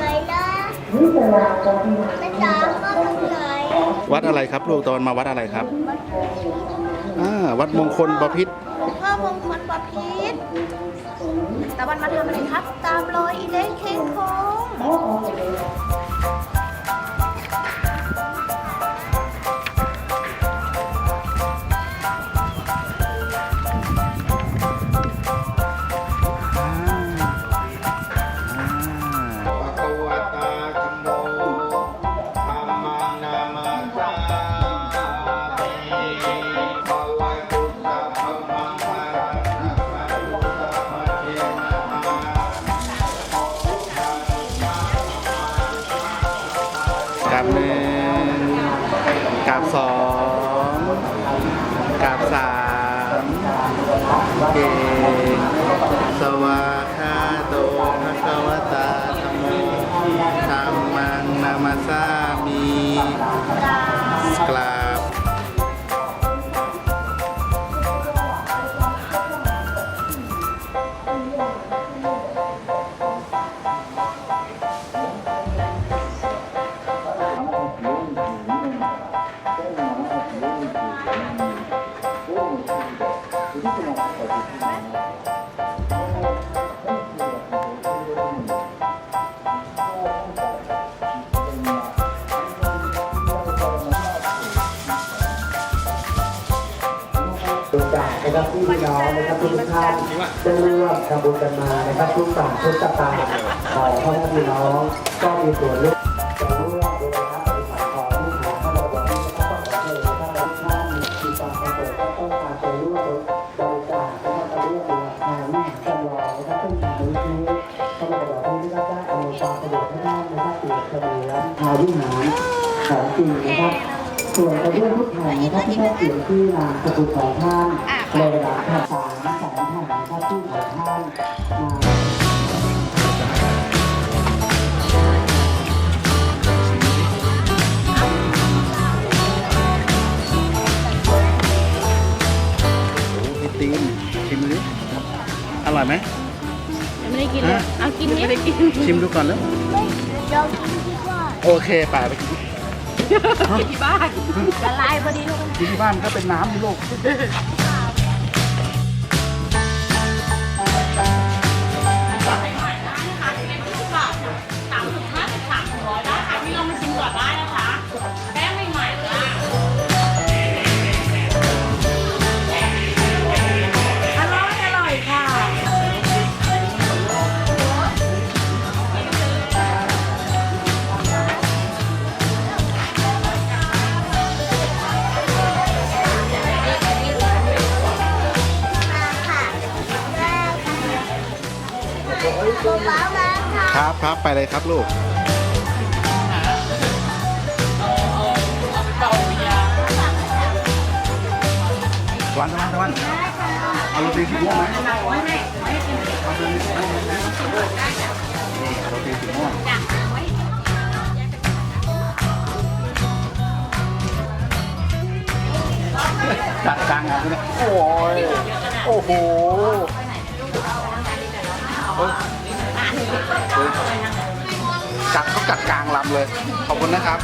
แม่จ๋าพ่อตรงไหนวัดอะไรครับลูกตอนมาวัดอะไรครับอ่าวัดมงคลบพิษพ่อมงคลบพิษตะวันมาทำอะไรครับ ตามรอยอีเล็กเค้งคง กราบหนึ่งกราบสองกราบสามเกสวาคาโตภะคะวะตาธรรมโมธรรมังนามาสามีกรา นะครับที่พี่น้องนะครับทุกท่านได้ร่วมทำบุญกันมานะครับทุกบาททุกตาของพ่อแม่พี่น้องก็มีส่วนร่วม อนทางวิหารของจริงนะครับส่วนกระเบื้องทุกแผ่นนะครับที่ได้เขียนชื่อนามสกุลของท่านในเวลาผ่านสามแสนแผ่นนะครับที่ของท่านมาโอ้พี่ตีนชิมดูดิอร่อยไหมยังไม่ได้กินเลยฮะเอากินไม่ได้กิน ชิมดูก่อนแล้ว โอเคป่าไปกินที่บ้านละลายพอดีลูกกินที่บ้านก็เป็นน้ำที่ลูก ป๊ามาค่ะครับครับไปเลยครับลูกวันวันวันเอาโรตีสีม่วงไหมเอาโรตีสีม่วงไหมนี่าโรตีสีม่วงจัดกลางงานเลยโอ้ยโอ้โห เฮ้ยเฮ้ยจัดเขาจัดกลางลำเลย ขอบคุณนะครับ